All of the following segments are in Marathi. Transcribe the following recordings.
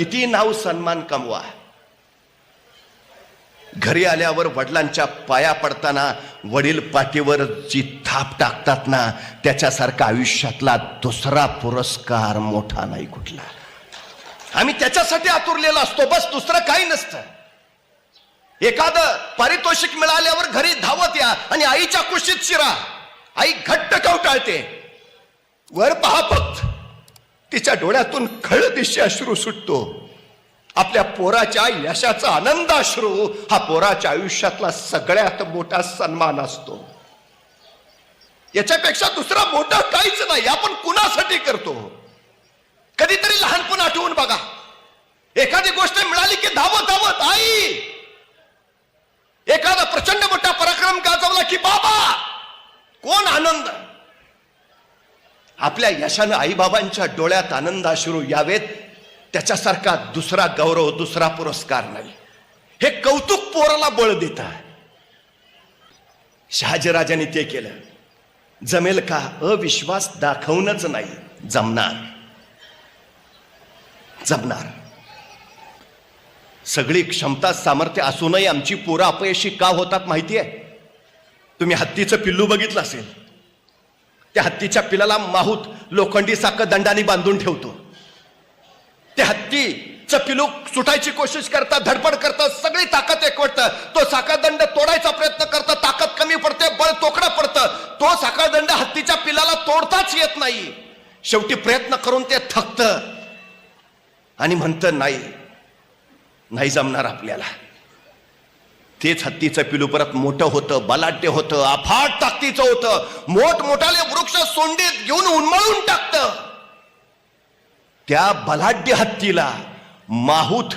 किती नाव सन्मान कमवा. घरी आल्यावर वडिलांच्या पाया पडताना वडील पाठीवर जी थाप टाकतात ना त्याच्यासारखा आयुष्यातला दुसरा पुरस्कार मोठा नाही कुठला. आम्ही त्याच्यासाठी आतुरलेला असतो बस दुसरं काही नसतं. एखादं पारितोषिक मिळाल्यावर घरी धावत या आणि आईच्या कुशीत शिरा. आई घट्ट कवटाळते. वर पहा फक्त. तिच्या डोळ्यातून खळ दिशे अश्रू सुटतो. आपल्या पोराच्या यशाचा आनंद अश्रू हा पोराच्या आयुष्यातला सगळ्यात मोठा सन्मान असतो. याच्यापेक्षा दुसरा मोठा काहीच नाही आपण कुणासाठी करतो? कधीतरी लहानपण आठवून बघा. एखादी गोष्ट मिळाली की धावत धावत आई! एखादा प्रचंड मोठा पराक्रम गाजवला की बाबा! कोण आनंद? आपल्या यशानं आईबाबांच्या डोळ्यात आनंदाश्रू यावेत. त्याच्यासारखा दुसरा गौरव दुसरा पुरस्कार नाही. हे कौतुक पोराला बळ देत. शहाजीराजाने ते केलं. जमेल का अविश्वास दाखवणच नाही. जमणार. जमणार. सगळी क्षमता सामर्थ्य असूनही आमची पोरं अपयशी का होतात माहिती आहे तुम्ही हत्तीचं पिल्लू बघितलं असेल. त्या हत्तीच्या पिलाला माहूत लोखंडी साखर दंडाने बांधून ठेवतो. त्या हत्तीचं पिलू सुटायची कोशिश करतात धडपड करतात सगळी ताकद एकवटतं. तो साखरदंड तोडायचा प्रयत्न करतं ताकद कमी पडते बळ तोकडं पडतं. तो साखरदंड हत्तीच्या पिलाला तोडताच येत नाही. शेवटी प्रयत्न करून ते थकतं आणि म्हणतं नाही नाही जमणार आपल्याला. तेच हत्तीचं पिलू परत मोठं होतं बलाढ्य होतं अफाट ताकदीचं होतं. मोठमोठाले वृक्ष सोंडीत घेऊन उन्मळून टाकतं. त्या बलाढ्य हत्तीला माहूत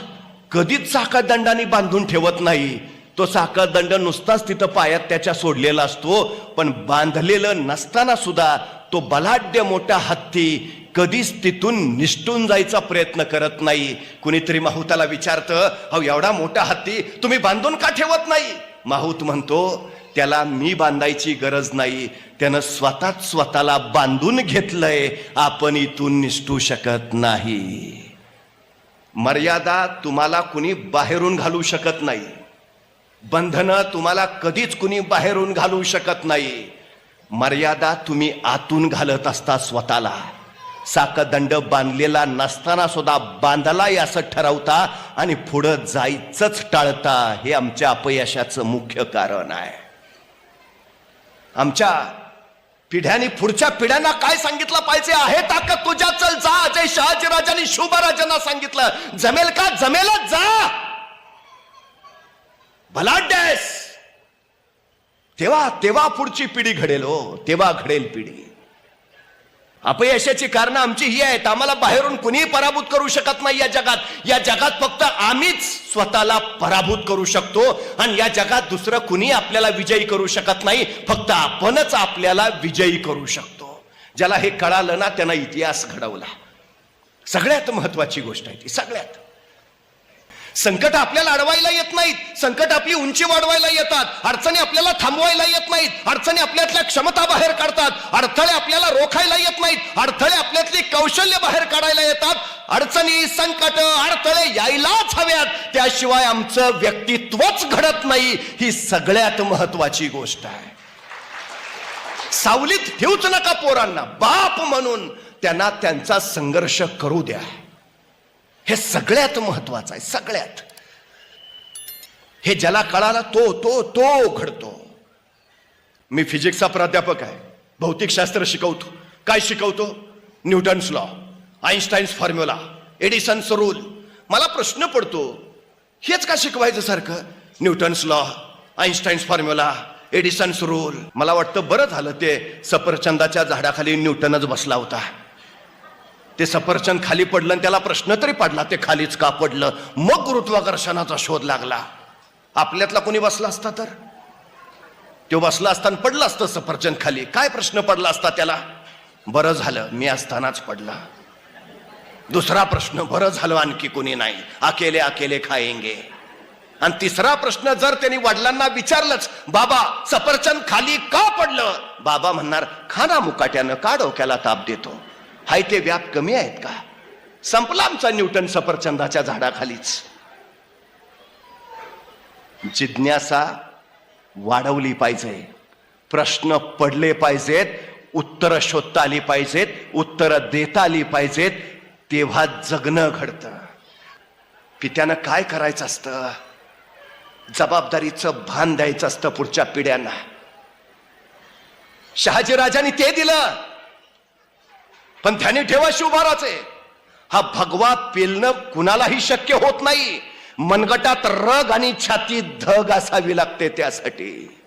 कधीच साखरदंडाने बांधून ठेवत नाही. तो साखर दंड नुसताच तिथं पायात त्याच्या सोडलेला असतो पण बांधलेलं नसताना सुद्धा तो बलाढ्य मोठा हत्ती कधीच तिथून निष्ठून जायचा प्रयत्न करत नाही. कुणीतरी माहुताला विचारतं अहो एवढा मोठा हत्ती तुम्ही बांधून का ठेवत नाही? माहूत म्हणतो त्याला मी बांधायची गरज नाही. त्यानं स्वतःच स्वतःला बांधून घेतलंय. आपण इथून निष्ठू शकत नाही. मर्यादा तुम्हाला कुणी बाहेरून घालू शकत नाही. बंधनं तुम्हाला कधीच कुणी बाहेरून घालू शकत नाही. मर्यादा तुम्ही आतून घालत असता स्वतःला. साकदंड बांधलेला नसताना सुद्धा बांधलाय असं ठरवता आणि पुढं जायचंच टाळता हे आमच्या अपयशाचं मुख्य कारण आहे. आमच्या पिढ्याने पुढच्या पिढ्यांना काय सांगितलं पाहिजे आहे ताकद तुझ्या चल जा. अजय शहाजीराजांनी शुभराजांना सांगितलं. जमेल का? जमेलच जा. भलाड्यास. तेव्हा तेव्हा पुढची पिढी घडेल हो तेव्हा घडेल पिढी. अपयशाची कारण आमची ही आहेत. आम्हाला बाहेरून कुणीही पराभूत करू शकत नाही या जगात. या जगात फक्त आम्हीच स्वतःला पराभूत करू शकतो आणि या जगात दुसरं कुणी आपल्याला विजयी करू शकत नाही. फक्त आपणच आपल्याला विजयी करू शकतो. ज्याला हे कळालं ना त्यांना इतिहास घडवला. सगळ्यात महत्वाची गोष्ट आहे ती सगळ्यात. संकट आपल्याला अडवायला येत नाहीत. संकट आपली उंची वाढवायला येतात. अडचणी आपल्याला थांबवायला येत नाहीत. अडचणी आपल्यातल्या क्षमता बाहेर काढतात. अडथळे आपल्याला रोखायला येत नाहीत. अडथळे आपल्यातली कौशल्य बाहेर काढायला येतात. अडचणी संकट अडथळे यायलाच हव्यात. त्याशिवाय आमचं व्यक्तित्वच घडत नाही. ही सगळ्यात महत्वाची गोष्ट आहे. सावलीत ठेवूच नका पोरांना. बाप म्हणून. त्यांना त्यांचा संघर्ष करू द्या. हे सगळ्यात महत्वाचं आहे सगळ्यात. हे ज्याला कळाला तो तो तो घडतो मी फिजिक्सचा प्राध्यापक आहे भौतिकशास्त्र शिकवतो. काय शिकवतो? Newton's law Einstein's formula Edison's rule. मला प्रश्न पडतो हेच का शिकवायचं सारखं? Newton's law Einstein's formula Edison's rule. मला वाटतं बरं झालं ते सफरचंदाच्या झाडाखाली न्यूटनच बसला होता. ते सफरचंद खाली पडलं आणि त्याला प्रश्न तरी पडला ते खालीच का पडलं? मग गुरुत्वाकर्षणाचा शोध लागला. आपल्यातला कोणी बसला असता तर? तो बसला असताना पडलं असतं सफरचंद खाली. काय प्रश्न पडला असता त्याला? बरं झालं मी असतानाच पडला. दुसरा प्रश्न बरं झालं आणखी कोणी नाही. अकेले अकेले खायेंगे. आणि तिसरा प्रश्न जर त्यांनी वडिलांना विचारलंच बाबा सफरचंद खाली का पडलं? बाबा म्हणणार खाना मुकाट्यानं का डोक्याला ताप देतो? हाय ते व्याप कमी आहेत का? संपला आमचा न्यूटन सफरचंदाच्या झाडाखालीच. जिज्ञासा वाढवली पाहिजे. प्रश्न पडले पाहिजेत उत्तरं शोधता आली पाहिजेत उत्तरं देता आली पाहिजेत तेव्हा जगणं घडतं. पित्यानं काय करायचं असतं? जबाबदारीचं भान द्यायचं असतं पुढच्या पिढ्यांना. शहाजीराजांनी ते दिलं. पण ध्यानी ठेवा शिवभाराचे हा भगवा पेलणं कुणालाही शक्य होत नाही. मनगटात रग आणि छाती धग असावी लागते त्यासाठी.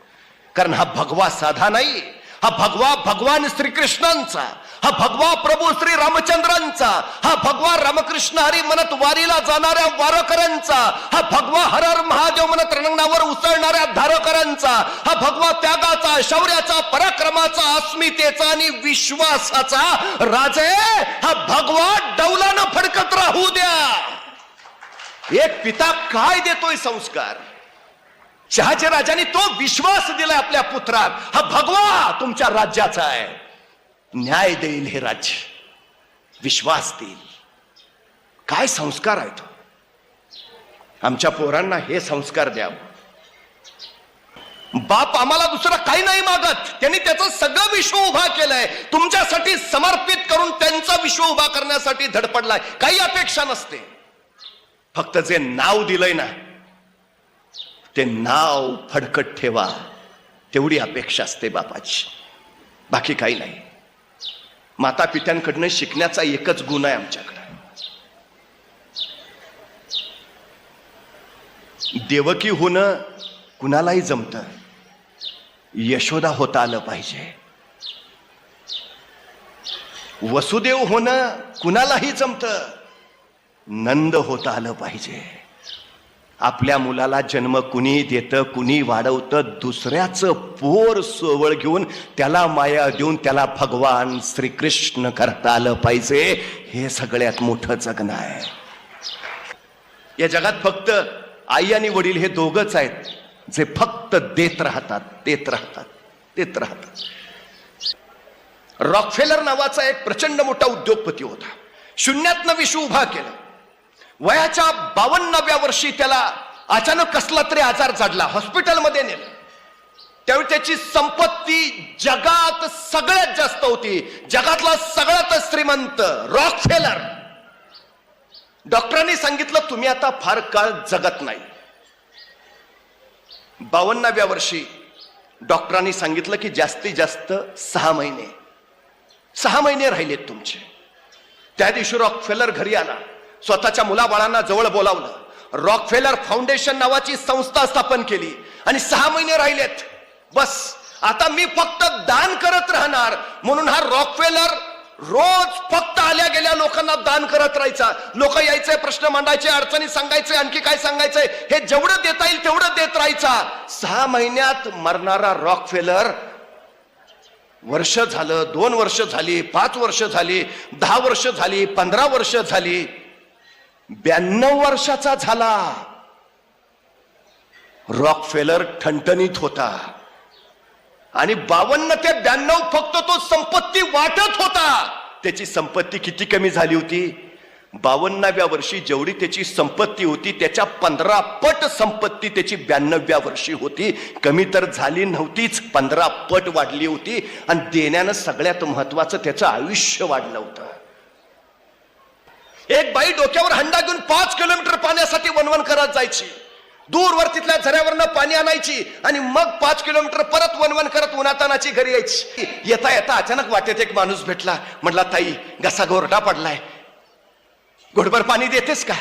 कारण हा भगवा साधा नाही. हा भगवा भगवान श्रीकृष्णांचा. हा भगवा प्रभू श्री रामचंद्रांचा हा भगवा रामकृष्ण हरी म्हणत वारीला जाणाऱ्या वारकऱ्यांचा हा भगवा हर हर महादेव म्हणत रणांगणावर उसळणाऱ्या धारकरांचा हा भगवा त्यागाचा शौर्याचा पराक्रमाचा अस्मितेचा आणि विश्वासाचा राजे हा भगवा डौलानं फडकत राहू द्या. एक पिता काय देतोय संस्कार? शहाच्या राजाने तो विश्वास दिलाय आपल्या पुत्रात. हा भगवा तुमच्या राज्याचा आहे. न्याय देईल हे राज्य. विश्वास देईल. काय संस्कार आहेत? आमच्या पोरांना हे संस्कार द्यावं. बाप आम्हाला दुसरं काही नाही मागत. त्यांनी त्याचं सगळं विश्व उभा केलंय. तुमच्यासाठी समर्पित करून त्यांचा विश्व उभा करण्यासाठी धडपडलाय. काही अपेक्षा नसते. फक्त जे नाव दिलंय ना ते नाव फडकट ठेवा. तेवढी अपेक्षा असते बापाची. बाकी काही नाही. माता पित्यांकडनं शिकण्याचा एकच गुण आहे आमच्याकडे. देवकी होणं कुणालाही जमत. यशोदा होता आलं पाहिजे. वसुदेव होणं कुणालाही जमत. नंद होता आलं पाहिजे. आपल्या मुलाला जन्म कुणी देतं कुणी वाढवतं दुसऱ्याचं पोर सोवळ घेऊन त्याला माया देऊन त्याला भगवान श्रीकृष्ण करता आलं पाहिजे. हे सगळ्यात मोठं जगणं आहे. या जगात फक्त आई आणि वडील हे दोघच आहेत. जे फक्त देत राहतात देत राहतात देत राहतात. रॉकफेलर नावाचा एक प्रचंड मोठा उद्योगपती होता. शून्यातनं विश्व उभा केलं. वयाच्या बावन्नाव्या वर्षी त्याला अचानक कसला तरी आजार जाडला हॉस्पिटलमध्ये नेलं. त्यावेळी त्याची संपत्ती जगात सगळ्यात जास्त होती. जगातला सगळ्यात श्रीमंत रॉकफेलर डॉक्टरांनी सांगितलं तुम्ही आता फार काळ जगत नाही. बावन्नाव्या वर्षी डॉक्टरांनी सांगितलं की जास्तीत जास्त सहा महिने. सहा महिने राहिलेत तुमचे. त्या दिवशी रॉकफेलर घरी आला. स्वतःच्या मुलाबाळांना जवळ बोलावलं. रॉकफेलर फाउंडेशन नावाची संस्था स्थापन केली. आणि सहा महिने राहिलेत. बस. आता मी फक्त दान करत राहणार. म्हणून हा रॉकफेलर रोज फक्त आल्या गेल्या लोकांना दान करत राहायचा. लोक यायचे प्रश्न मांडायचे अडचणी सांगायचे आणखी काय सांगायचंय? हे जेवढं देता येईल तेवढं देत राहायचा. सहा महिन्यात मरणारा रॉकफेलर वर्ष झालं दोन वर्ष झाली पाच वर्ष झाली दहा वर्ष झाली पंधरा वर्ष झाली. ब्याण्णव वर्षाचा झाला. रॉक फेलर ठणठणीत होता. आणि बावन्न ते ब्याण्णव फक्त तो संपत्ती वाटत होता. त्याची संपत्ती किती कमी झाली होती? बावन्नाव्या वर्षी जेवढी त्याची संपत्ती होती त्याच्या पंधरा पट संपत्ती त्याची ब्याण्णव्या वर्षी होती. कमी तर झाली नव्हतीच पंधरा पट वाढली होती. आणि देण्यानं सगळ्यात महत्वाचं त्याचं आयुष्य वाढलं होतं. एक बाई डोक्यावर हंडा घेऊन पाच किलोमीटर पाण्यासाठी वनवन करत जायची. दूरवर तिथल्या झऱ्यावरनं पाणी आणायची आणि मग पाच किलोमीटर परत वनवन करत उन्हातानाची घरी यायची. येता येता अचानक वाटेत एक माणूस भेटला. म्हटला ताई घसा घोरडा पडलाय. घोडभर पाणी देतेस का?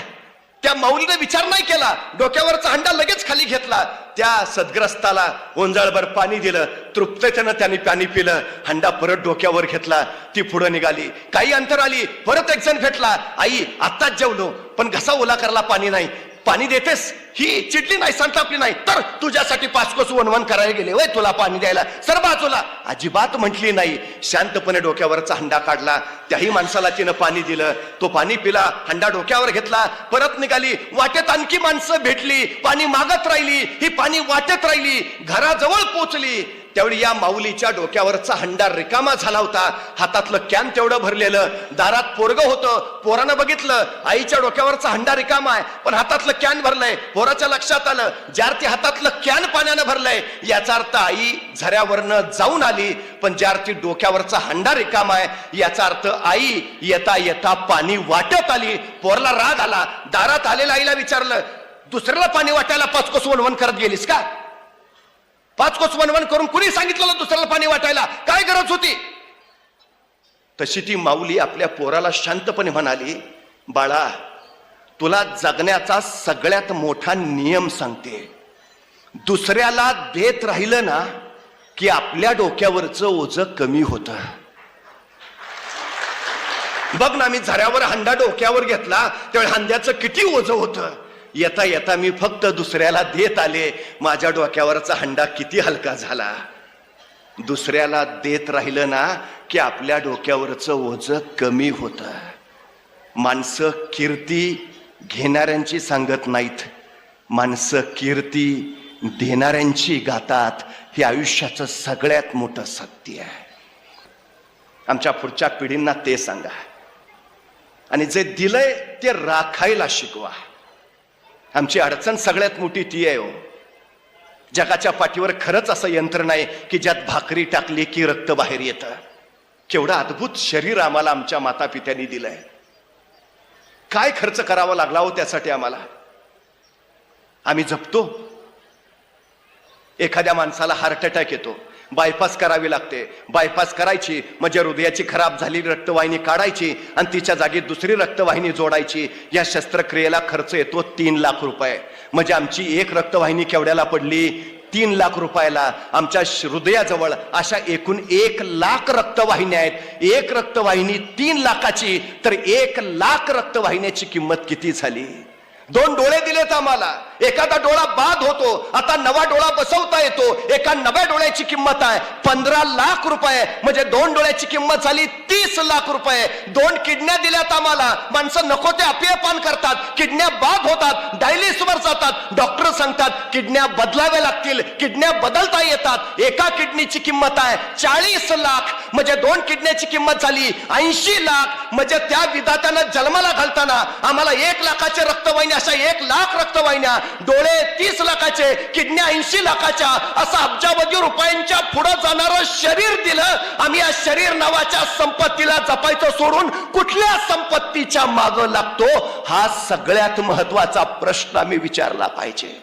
त्या माऊलीने विचार नाही केला डोक्यावरचा हंडा लगेच खाली घेतला. त्या सदग्रस्ताला ओंजाळभर पाणी दिलं तृप्ततेनं त्यांनी पाणी पिलं हंडा परत डोक्यावर घेतला ती पुढं निघाली. काही अंतर आली परत एक जण भेटला आई आत्ताच जेवलो पण घसा ओला करायला पाणी नाही पाणी देतेस? ही चिडली नाही संतापली नाही. तर तुझ्यासाठी पाचकोस वनवन करायला गेले. वय तुला पाणी द्यायला. सर बाजूला अजिबात म्हटली नाही. शांतपणे डोक्यावरचा हंडा काढला. त्याही माणसाला तिनं पाणी दिलं. तो पाणी पिला हंडा डोक्यावर घेतला. परत निघाली. वाटेत आणखी माणसं भेटली. पाणी मागत राहिली. ही पाणी वाटेत राहिली. घराजवळ पोचली. त्यावेळी या माऊलीच्या डोक्यावरचा हंडा रिकामा झाला होता. हातातलं कॅन तेवढं भरलेलं दारात पोरग होतं पोरानं बघितलं आईच्या डोक्यावरचा हंडा रिकामा आहे पण हातातलं कॅन भरलंय पोराच्या लक्षात आलं ज्यार्थी हातातलं कॅन पाण्यानं भरलंय याचा अर्थ आई झऱ्यावरनं जाऊन आली पण ज्यार्थी डोक्यावरचा हंडा रिकामा आहे याचा अर्थ आई येता येता पाणी वाटत आली पोरला राग आला दारात आलेल्या आईला विचारलं दुसऱ्याला पाणी वाटायला पाच कसं वणवण करत गेलीस का? पाच कोस वनवण करून कुणी सांगितलं दुसऱ्याला पाणी वाटायला? काय गरज होती? तशी ती माऊली आपल्या पोराला शांतपणे म्हणाली बाळा तुला जगण्याचा सगळ्यात मोठा नियम सांगते. दुसऱ्याला देत राहिलं ना की आपल्या डोक्यावरचं ओझ कमी होतं. बघ ना मी झऱ्यावर हंडा डोक्यावर घेतला त्यावेळी हंड्याचं किती ओझ होतं? येता येता मी फक्त दुसऱ्याला देत आले. माझ्या डोक्यावरचा हंडा किती हलका झाला. दुसऱ्याला देत राहिलं ना की आपल्या डोक्यावरचं ओझ कमी होतं. माणसं कीर्ती घेणाऱ्यांची सांगत नाहीत. माणसं कीर्ती देणाऱ्यांची गातात हे आयुष्याचं सगळ्यात मोठं सत्य आहे. आमच्या पुढच्या पिढींना ते सांगा. आणि जे दिलंय ते राखायला शिकवा. आमची अडचण सगळ्यात मोठी ती आहे हो. जगाच्या पाठीवर खरंच असं यंत्र नाही की ज्यात भाकरी टाकली की रक्त बाहेर येतं. केवढं अद्भुत शरीर आम्हाला आमच्या माता पित्यांनी दिलंय. काय खर्च करावा लागला हो त्यासाठी आम्हाला? आम्ही जपतो. एखाद्या माणसाला हार्ट अटॅक येतो. बायपास करावी लागते. बायपास करायची म्हणजे हृदयाची खराब झालेली रक्तवाहिनी काढायची आणि तिच्या जागी दुसरी रक्तवाहिनी जोडायची. या शस्त्रक्रियेला खर्च येतो तीन लाख रुपये. म्हणजे आमची एक रक्तवाहिनी केवढ्याला पडली? तीन लाख रुपयाला. आमच्या हृदयाजवळ अशा एकूण एक लाख रक्तवाहिन्या आहेत. एक रक्तवाहिनी तीन लाखाची तर एक लाख रक्तवाहिन्याची किंमत किती झाली? दोन डोळे दिलेत आम्हाला. एखादा डोळा बाद होतो आता नवा डोळा बसवता येतो. एका नव्या डोळ्याची किंमत आहे पंधरा लाख रुपये. म्हणजे दोन डोळ्याची किंमत झाली तीस लाख रुपये. दोन किडन्या दिल्यात आम्हाला. माणसं नको ते अपियपान करतात. किडन्या बाद होतात डायलिसवर जातात. डॉक्टर सांगतात किडन्या बदलाव्या लागतील किडन्या बदलता येतात. एका किडनीची किंमत आहे चाळीस लाख. म्हणजे दोन किडन्याची किंमत झाली ऐंशी लाख. म्हणजे त्या विधात्यानं जन्माला घालताना आम्हाला एक लाखाचे रक्तवाहिनी अशा एक लाख रक्तवाहिन्या डोळे तीस लाखाचे किडन्या ऐंशी लाखाच्या असं अब्जावधी रुपयांच्या पुढं जाणारं शरीर दिलं आम्ही या शरीर नावाच्या संपत्तीला जपायचं सोडून कुठल्या संपत्तीच्या माग लागतो? हा सगळ्यात महत्त्वाचा प्रश्न आम्ही विचारला पाहिजे.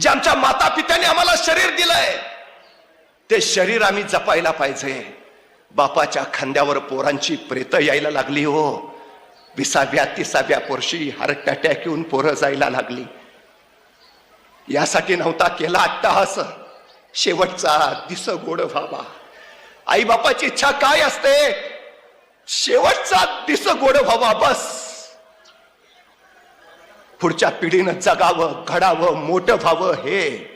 जे आमच्या माता पित्याने आम्हाला शरीर दिलंय ते शरीर आम्ही जपायला पाहिजे. बापाच्या खांद्यावर पोरांची प्रेत यायला लागली हो. विसाव्या तिसाव्या वर्षी हार्ट अटॅक येऊन पोरं जायला लागली. यासाठी नव्हता केला अट्टाहास. शेवटचा दिस गोड व्हावा. आई बापाची इच्छा काय असते? शेवटचा दिस गोड व्हावा बस. पुढच्या पिढीनं जगावं घडावं मोठं व्हावं हे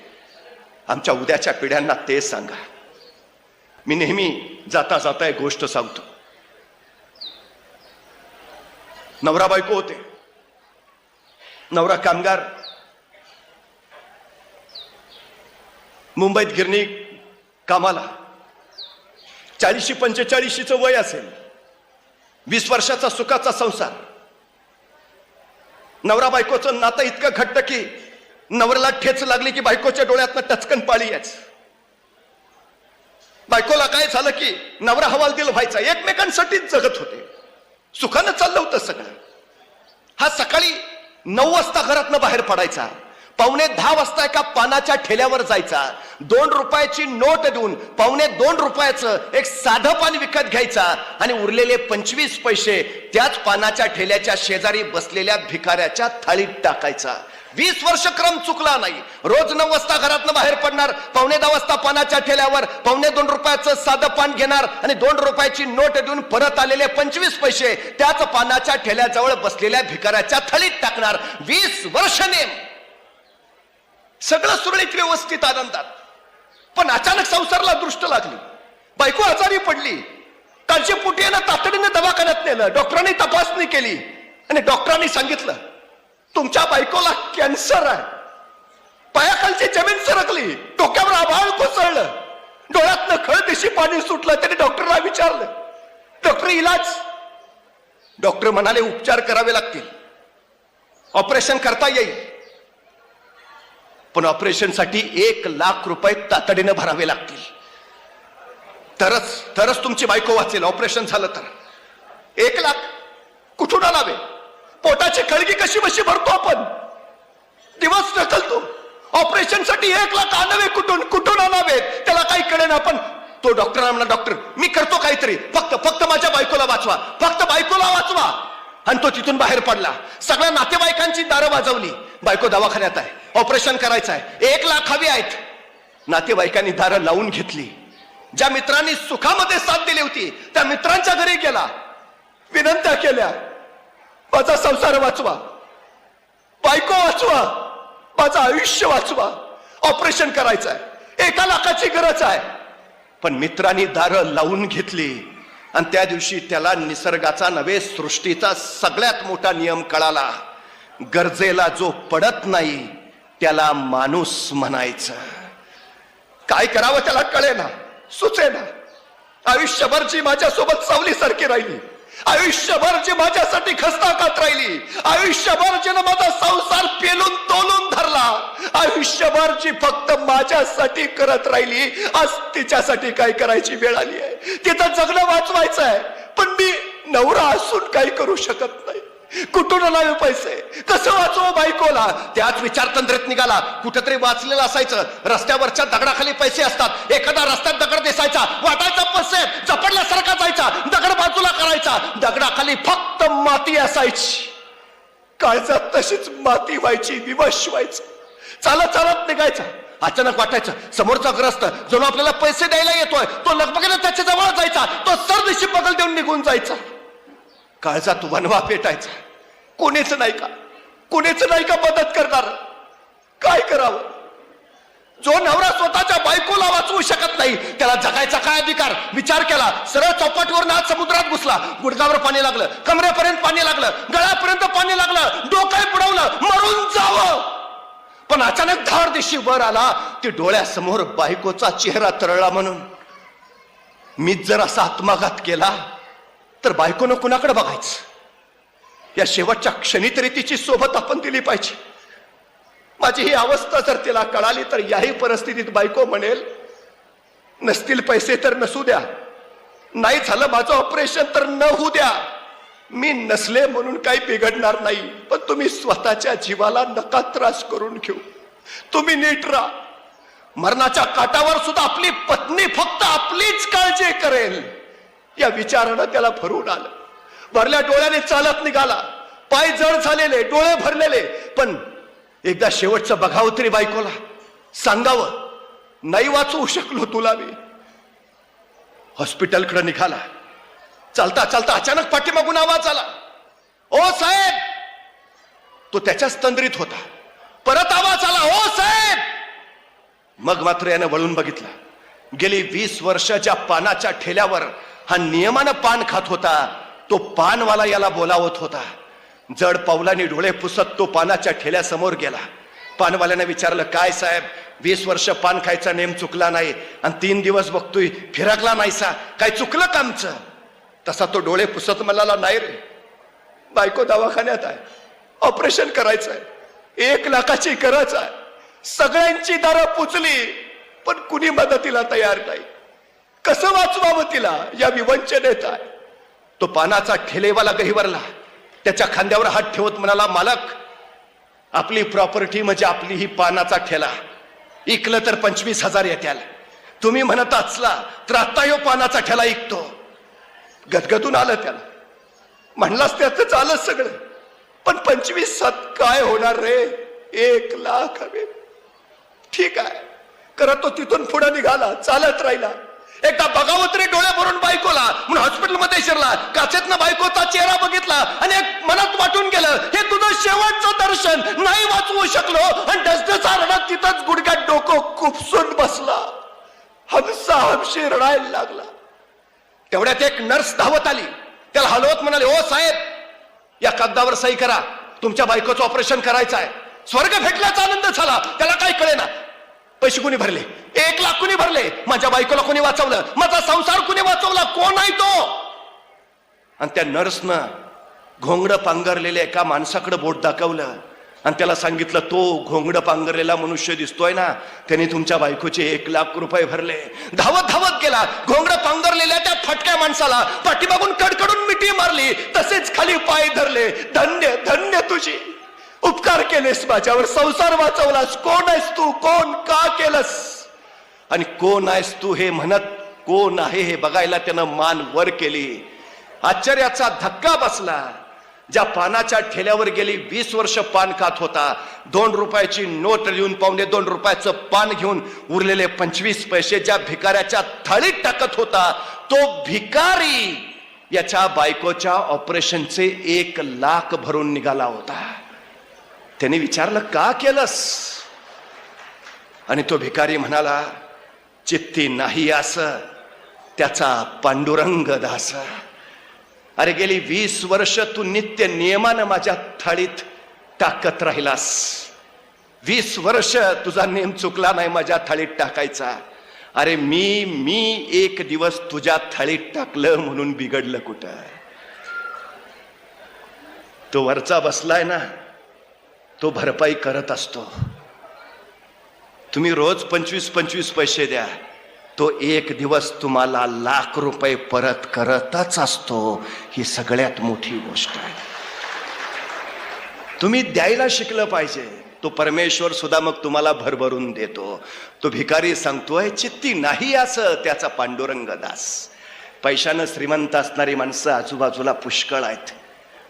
आमच्या उद्याच्या पिढ्यांना ते सांगा. मी नेहमी जाता जाता एक गोष्ट सांगतो. नवरा बायको होते. नवरा कामगार. मुंबईत गिरणी कामाला. चाळीशी पंचेचाळीशीचं वय असेल. वीस वर्षाचा सुखाचा संसार. नवरा बायकोचं नातं इतकं घट्ट की नवऱ्याला ठेच लागली की बायकोच्या डोळ्यातनं टचकन पाळी याच बायकोला काय झालं की नवरा हवालदिल व्हायचा. एकमेकांसाठीच जगत होते. सुखानं चाललं होतं सगळं. हा सकाळी नऊ वाजता घरातनं बाहेर पडायचा. पावणे दहा वाजता एका पानाच्या ठेल्यावर जायचा. दोन रुपयाची नोट देऊन पावणे दोन रुपयाचं एक साधं पान विकत घ्यायचा आणि उरलेले पंचवीस पैसे त्याच पानाच्या ठेल्याच्या शेजारी बसलेल्या भिकाऱ्याच्या थाळीत टाकायचा. वीस वर्ष क्रम चुकला नाही. रोज नऊ वाजता घरातनं बाहेर पडणार पावणे दहा वाजता पानाच्या ठेल्यावर पावणे दोन रुपयाचं साधं पान घेणार आणि दोन रुपयाची नोट देऊन परत आलेले पंचवीस पैसे त्याच पानाच्या ठेल्याजवळ बसलेल्या भिकाऱ्याच्या थळीत टाकणार. वीस वर्ष नेम. सगळं सुरळीत व्यवस्थित आनंदात. पण अचानक संसारला दृष्ट लागली. बायको आजारी पडली. कालचे पुटी तातडीने दवाखान्यात नेलं. डॉक्टरांनी तपासणी केली. आणि डॉक्टरांनी सांगितलं तुमच्या बायकोला कॅन्सर आहे. पायाखालची जमीन सरकली डोक्यावर आभाळ कोसळलं. डोळ्यातनं खळ दिशी पाणी सुटलं त्याने डॉक्टरला विचारलं. डॉक्टर इलाज. डॉक्टर म्हणाले उपचार करावे लागतील. ऑपरेशन करता येईल. पण ऑपरेशनसाठी एक लाख रुपये तातडीनं भरावे लागतील. तरच तरच तुमची बायको वाचेल. ऑपरेशन झालं तर. एक लाख कुठून आणावे? पोटाची खळगी कशी बशी भरतो आपण? दिवस ढकलतो. ऑपरेशनसाठी एक लाख आणावे कुठून? कुठून आणावे? त्याला काही कळेना आपण. तो डॉक्टर म्हणा डॉक्टर मी करतो काहीतरी. फक्त फक्त माझ्या बायकोला वाचवा. फक्त बायकोला वाचवा. आणि तो तिथून बाहेर पडला. सगळ्या नातेवाईकांची दारं वाजवली. बायको दवाखान्यात आहे. ऑपरेशन करायचं आहे. एक लाख हवी आहेत. नातेवाईकांनी दारं लावून घेतली. ज्या मित्रांनी सुखामध्ये साथ दिली होती त्या मित्रांच्या घरी गेला. विनंत्या केल्या. माझा संसार वाचवा. बायको वाचवा. माझं आयुष्य वाचवा. ऑपरेशन करायचं आहे एका लाखाची गरज आहे. पण मित्रांनी दारं लावून घेतली. आणि त्या दिवशी त्याला निसर्गाचा नव्हे सृष्टीचा सगळ्यात मोठा नियम कळाला. गरजेला जो पडत नाही त्याला माणूस म्हणायचं. काय करावं त्याला कळेना. सुचेना. आयुष्यभर जी माझ्यासोबत सावलीसारखी राहिली. आयुष्यभर जे माझ्यासाठी खस्ता खात राहिली आयुष्यभर जेनं माझा संसार पेलून तोलून धरला आयुष्यभर जी फक्त माझ्यासाठी करत राहिली आज तिच्यासाठी काय करायची वेळ आली आहे? तिथं जगणं वाचवायचं आहे पण मी नवरा असून काही करू शकत नाही. कुठून आणावे पैसे? कसं वाचव बायकोला? त्याच विचारतंत्रेत निघाला. कुठेतरी वाचलेलं असायचं. रस्त्यावरच्या दगडाखाली पैसे असतात. एखादा रस्त्यात दगड दिसायचा. वाटायचा पैसे. झपडल्यासारखा जायचा. दगड बाजूला करायचा. दगडाखाली फक्त माती असायची. काळजात तशीच माती व्हायची विवश व्हायचं. चालत चालत निघायचा. अचानक वाटायचं. समोरचा ग्रस्त जो आपल्याला पैसे द्यायला येतोय तो लगबगेला त्याच्याजवळ जायचा. तो सरदिशी बगल देऊन निघून जायचा. काळजात वनवा पेटायचा कोणीच नाही का? कोणीच नाही का मदत करणार? काय करावं? जो नवरा स्वतःच्या बायकोला वाचवू शकत नाही त्याला जगायचा काय अधिकार? विचार केला सरळ चौपाटीवरून आज समुद्रात घुसला. गुडगावर पाणी लागलं कमरेपर्यंत पाणी लागलं गळ्यापर्यंत पाणी लागलं डोकं बुडवलं मरून जावं. पण अचानक धार दिशी वर आला ती डोळ्यासमोर बायकोचा चेहरा तरळला म्हणून. मीच जर असा आत्मघात केला तर बायकोनं कुणाकडे बघायचं? या शेवटच्या क्षणी तरी तिची सोबत आपण दिली पाहिजे. माझी ही अवस्था जर तिला कळाली तर याही परिस्थितीत बायको म्हणेल नसतील पैसे तर नसू द्या. नाही झालं माझं ऑपरेशन तर न होऊ द्या. मी नसले म्हणून काही बिघडणार नाही पण तुम्ही स्वतःच्या जीवाला नका त्रास करून घेऊ. तुम्ही नीट राहा. मरणाच्या काटावर सुद्धा आपली पत्नी फक्त आपलीच काळजी करेल. या विचारानं त्याला भरून आलं. भरल्या डोळ्याने चालत निघाला. पाय जड झालेले डोळे भरलेले. पण एकदा शेवटचं बघावं तरी बायकोला. सांगावं नाही वाचवू शकलो तुला मी. हॉस्पिटलकडे निघाला. चालता चालता अचानक पाठीमागून आवाज आला. ओ साहेब! तो त्याच्याच तंद्रीत होता. परत आवाज आला ओ साहेब! मग मात्र यानं वळून बघितलं. गेली वीस वर्ष ज्या पानाच्या ठेल्यावर हा नियमानं पान खात होता तो पानवाला याला बोलावत होता. जड पावलाने डोळे पुसत तो पानाच्या ठेल्यासमोर गेला. पानवाल्याने विचारलं काय साहेब वीस वर्ष पान खायचा नेम चुकला नाही आणि तीन दिवस बघतोय फिरकला नाहीसा काय चुकलं का आमचं? तसा तो डोळे पुसत मला नाही रे बायको दवाखान्यात आहे ऑपरेशन करायचं आहे एक लाखाची गरज आहे. सगळ्यांची दारं पुचली पण कुणी मदतीला तयार नाही. कसं वाचवावं तिला? या विवंचनेत आहे. तो पानाचा ठेलेवाला गहिवरला. त्याच्या खांद्यावर हात ठेवत म्हणाला मालक आपली प्रॉपर्टी म्हणजे आपली ही पानाचा ठेला. इकलं तर पंचवीस हजार येत्याल. तुम्ही म्हणत असला तर आता यो पानाचा ठेला इकतो. गदगदून आलं त्याला. म्हणलास त्याचं चालत सगळं. पण पंचवीस सात काय होणार रे? एक लाख हवे. ठीक आहे. करत तो तिथून पुढे निघाला. चालत राहिला. एकदा बघावं तरी डोळे भरून बायकोला म्हणून हॉस्पिटलमध्ये शिरला काचेतनं बायकोचा चेहरा बघितला आणि एक मनात वाटून गेलं हे तुझं शेवटचं दर्शन नाही वाचवू शकलो. आणि डसडसा रडत तिथंच गुडघ्यात डोकं खुपसून बसला. हमसा हमशी रडायला लागला. तेवढ्यात एक नर्स धावत आली. त्याला हलवत म्हणाले ओ साहेब या कागदावर सही करा. तुमच्या बायकोचं ऑपरेशन करायचं आहे. स्वर्ग भेटल्याचा आनंद झाला. त्याला काय कळेना. पैसे कोणी भरले? एक लाख कोणी भरले? माझ्या बायकोला कोणी वाचवलं? माझा संसार कोणी वाचवला? कोण आहे तो? आणि त्या नर्सनं घोंगडं पांघरलेल्या एका माणसाकडे बोट दाखवलं. आणि त्याला सांगितलं तो घोंगडं पांघरलेला मनुष्य दिसतोय ना त्याने तुमच्या बायकोचे एक लाख रुपये भरले. धावत धावत गेला. घोंगडं पांघरलेल्या त्या फटक्या माणसाला पाठीमागून कडकडून मिठी मारली. तसेच खाली पाय धरले. धन्य धन्य तुझी. उपकार केलेस माझ्यावर संसार वाचवलास. कोण आहेस तू? कोण का केलंस? आणि कोण आहेस तू हे म्हणत कोण आहे हे बघायला त्यानं मान वर केली. आश्चर्याचा धक्का बसला. ज्या पानाच्या ठेल्यावर गेली वीस वर्ष पान खात होता. दोन रुपयाची नोट लिहून पावणे दोन रुपयाचं पान घेऊन उरलेले पंचवीस पैसे ज्या भिकाऱ्याच्या थाळीत टाकत होता तो भिकारी याच्या बायकोच्या ऑपरेशनचे एक लाख भरून निघाला होता. त्याने विचारलं का केलंस? आणि तो भिकारी म्हणाला चित्ती नाही असं त्याचा पांडुरंग दास. अरे गेली वीस वर्ष तू नित्य नियमानं माझ्या थाळीत टाकत राहिलास. वीस वर्ष तुझा नेम चुकला नाही माझ्या थाळीत टाकायचा. अरे मी मी एक दिवस तुझ्या थाळीत टाकलं म्हणून बिघडलं कुठं? तो वरचा बसलाय ना तो भरपाई करत असतो. तुम्ही रोज पंचवीस पंचवीस पैसे द्या. तो एक दिवस तुम्हाला लाख रुपये परत करतच असतो. ही सगळ्यात मोठी गोष्ट आहे. तुम्ही द्यायला शिकलं पाहिजे. तो परमेश्वर सुद्धा मग तुम्हाला भरभरून देतो. तो भिकारी सांगतोय चित्ती नाही असं त्याचा पांडुरंग दास. पैशानं श्रीमंत असणारी माणसं आजूबाजूला पुष्कळ आहेत.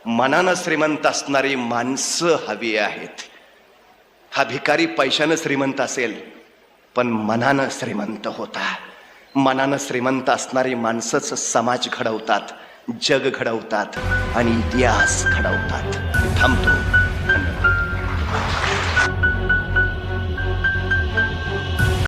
मनानं श्रीमंत असणारी माणसं हवी आहेत. हा भिकारी पैशानं श्रीमंत असेल पण मनानं श्रीमंत होता. मनानं श्रीमंत असणारी माणसंच समाज घडवतात जग घडवतात आणि इतिहास घडवतात. थांबतो.